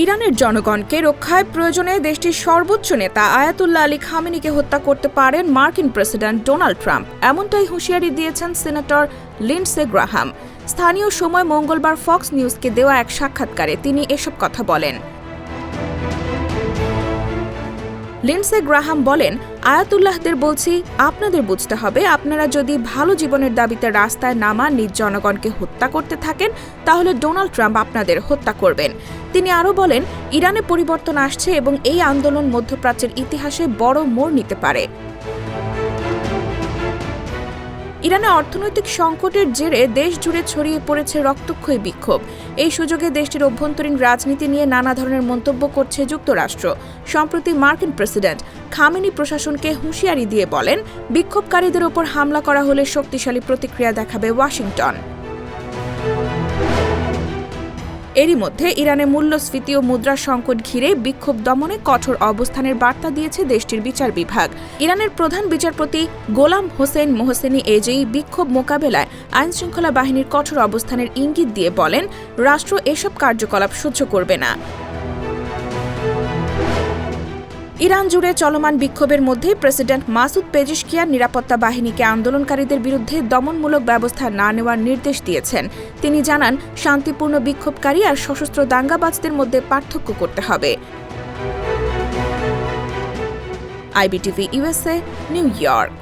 ইরানের জনগণকে রক্ষায় প্রয়োজনে দেশটির সর্বোচ্চ নেতা আয়াতুল্লাহ আলী খামেনিকে হত্যা করতে পারেন মার্কিন প্রেসিডেন্ট ডোনাল্ড ট্রাম্প। এমনটাই হুঁশিয়ারি দিয়েছেন সিনেটর লিন্ডসে গ্রাহাম। স্থানীয় সময় মঙ্গলবার ফক্স নিউজকে দেওয়া এক সাক্ষাৎকারে তিনি এসব কথা বলেন। লিন্ডসে গ্রাহাম বলেন, আয়াতুল্লাহদের বলছি, আপনাদের বুঝতে হবে, আপনারা যদি ভালো জীবনের দাবিতে রাস্তায় নামা নিজ জনগণকে হত্যা করতে থাকেন, তাহলে ডোনাল্ড ট্রাম্প আপনাদের হত্যা করবেন। তিনি আরও বলেন, ইরানে পরিবর্তন আসছে এবং এই আন্দোলন মধ্যপ্রাচ্যের ইতিহাসে বড় মোড় নিতে পারে। ইরানে অর্থনৈতিক সংকটের জেরে দেশ জুড়ে ছড়িয়ে পড়েছে রক্তক্ষয় বিক্ষোভ। এই সুযোগে দেশটির অভ্যন্তরীণ রাজনীতি নিয়ে নানা ধরনের মন্তব্য করছে যুক্তরাষ্ট্র। সম্প্রতি মার্কিন প্রেসিডেন্ট খামেনি প্রশাসনকে হুঁশিয়ারি দিয়ে বলেন, বিক্ষোভকারীদের ওপর হামলা করা হলে শক্তিশালী প্রতিক্রিয়া দেখাবে ওয়াশিংটন। এরই মধ্যে ইরানে মূল্যস্ফীতি ও মুদ্রা সংকট ঘিরে বিক্ষোভ দমনে কঠোর অবস্থানের বার্তা দিয়েছে দেশটির বিচার বিভাগ। ইরানের প্রধান বিচারপতি গোলাম হোসেন মোহসেনি এজেই বিক্ষোভ মোকাবেলায় আইনশৃঙ্খলা বাহিনীর কঠোর অবস্থানের ইঙ্গিত দিয়ে বলেন, রাষ্ট্র এসব কার্যকলাপ সহ্য করবে না। ইরান জুড়ে চলমান বিক্ষোভের মধ্যে প্রেসিডেন্ট মাসুদ পেজিশকিয়ার নিরাপত্তা বাহিনীকে আন্দোলনকারীদের বিরুদ্ধে দমনমূলক ব্যবস্থা না নেওয়ার নির্দেশ দিয়েছেন। তিনি জানান, শান্তিপূর্ণ বিক্ষোভকারী আর সশস্ত্র দাঙ্গাবাজদের মধ্যে পার্থক্য করতে হবে। IBTV USA New York.